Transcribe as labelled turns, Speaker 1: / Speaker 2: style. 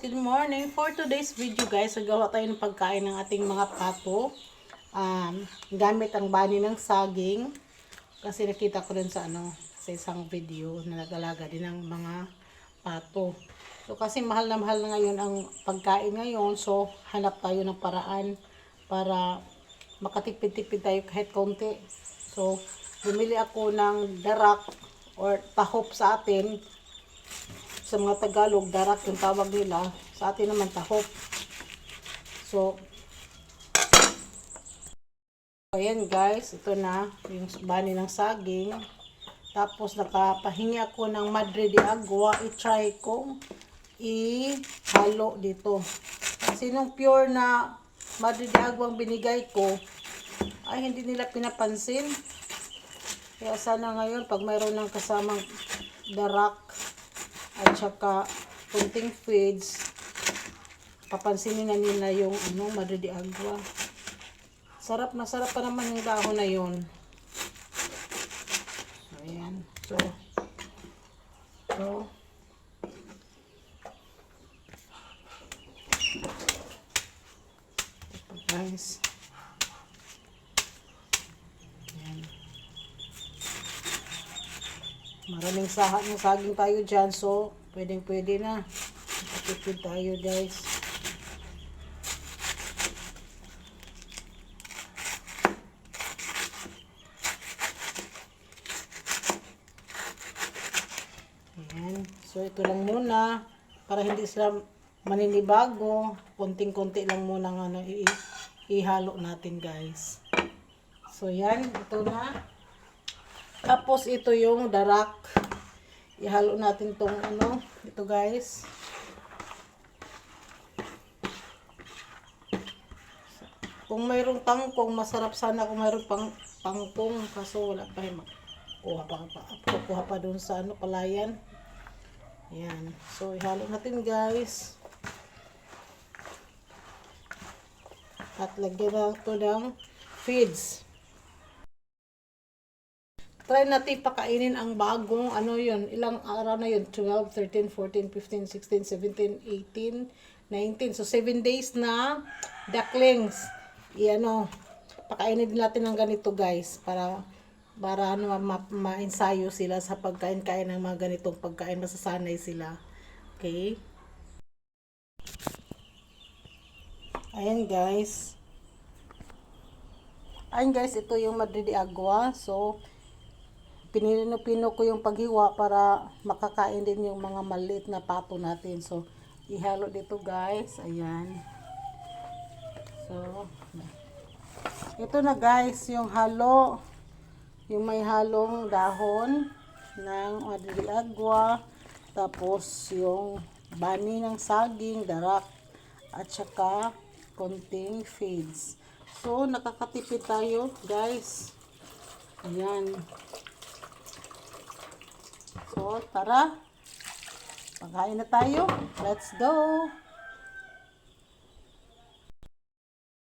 Speaker 1: good morning. For today's video guys, nagawa tayo ng pagkain ng ating mga pato. Um, gamit ang bani ng saging. Kasi nakita ko rin sa ano, sa isang video na nagalaga din ng mga pato. So kasi mahal na mahal na ngayon ang pagkain ngayon. So hanap tayo ng paraan para makatipid-tipid tayo kahit konti. So bumili ako ng darak or tahop sa atin sa mga Tagalog, darak yung tawag nila. Sa atin naman, tahop. So, ayan guys, ito na yung bani ng saging. Tapos, nakapahingi ako ng Madre de Agua. I-try kong i-halo dito. Kasi nung pure na Madre de Agua ang binigay ko, ay hindi nila pinapansin. Kaya sana ngayon, pag mayroon ng kasamang darak, at saka kunting feeds papansinin na nila yung ano, madre de agua. Sarap na sarap pa naman yung dahon na yun. So ayan. So so. Guys ayan Maraming sahat ng saging tayo dyan. So, pwedeng pwede na. Matipid tayo guys. Ayan. So, ito lang muna. Para hindi sila maninibago. Konting-konti lang muna ng ano, ihalo natin guys. So, yan. Ito na. Tapos ito yung darak. Ihalo natin tong ano, ito guys. Kung mayroong tangkong, masarap sana kung mayroong pang tangkong. Kaso wala pa yung kuha pa, pa, kuha pa doon sa ano, palayan. Yan. So, ihalo natin guys. At lagyan na ito ng feeds try natin pakainin ang bagong ano yun, ilang araw na yun, 12, 13, 14, 15, 16, 17, 18, 19. So, 7 days na ducklings. I-ano, pakainin natin ng ganito guys, para para ano, ma- ma-ensayo sila sa pagkain-kain ng mga ganitong pagkain, masasanay sila. Okay? Ayan guys. Ayan guys, ito yung Madrid Agua. So, pinino-pino ko yung paghiwa para makakain din yung mga maliit na pato natin. So, ihalo dito guys. Ayan. So, ito na guys, yung halo. Yung may halong dahon ng Madrid Agua. Tapos, yung bani ng saging, darak, at saka konting feeds. So, nakakatipid tayo guys. Ayan. So, tara. Pagkain na tayo. Let's go.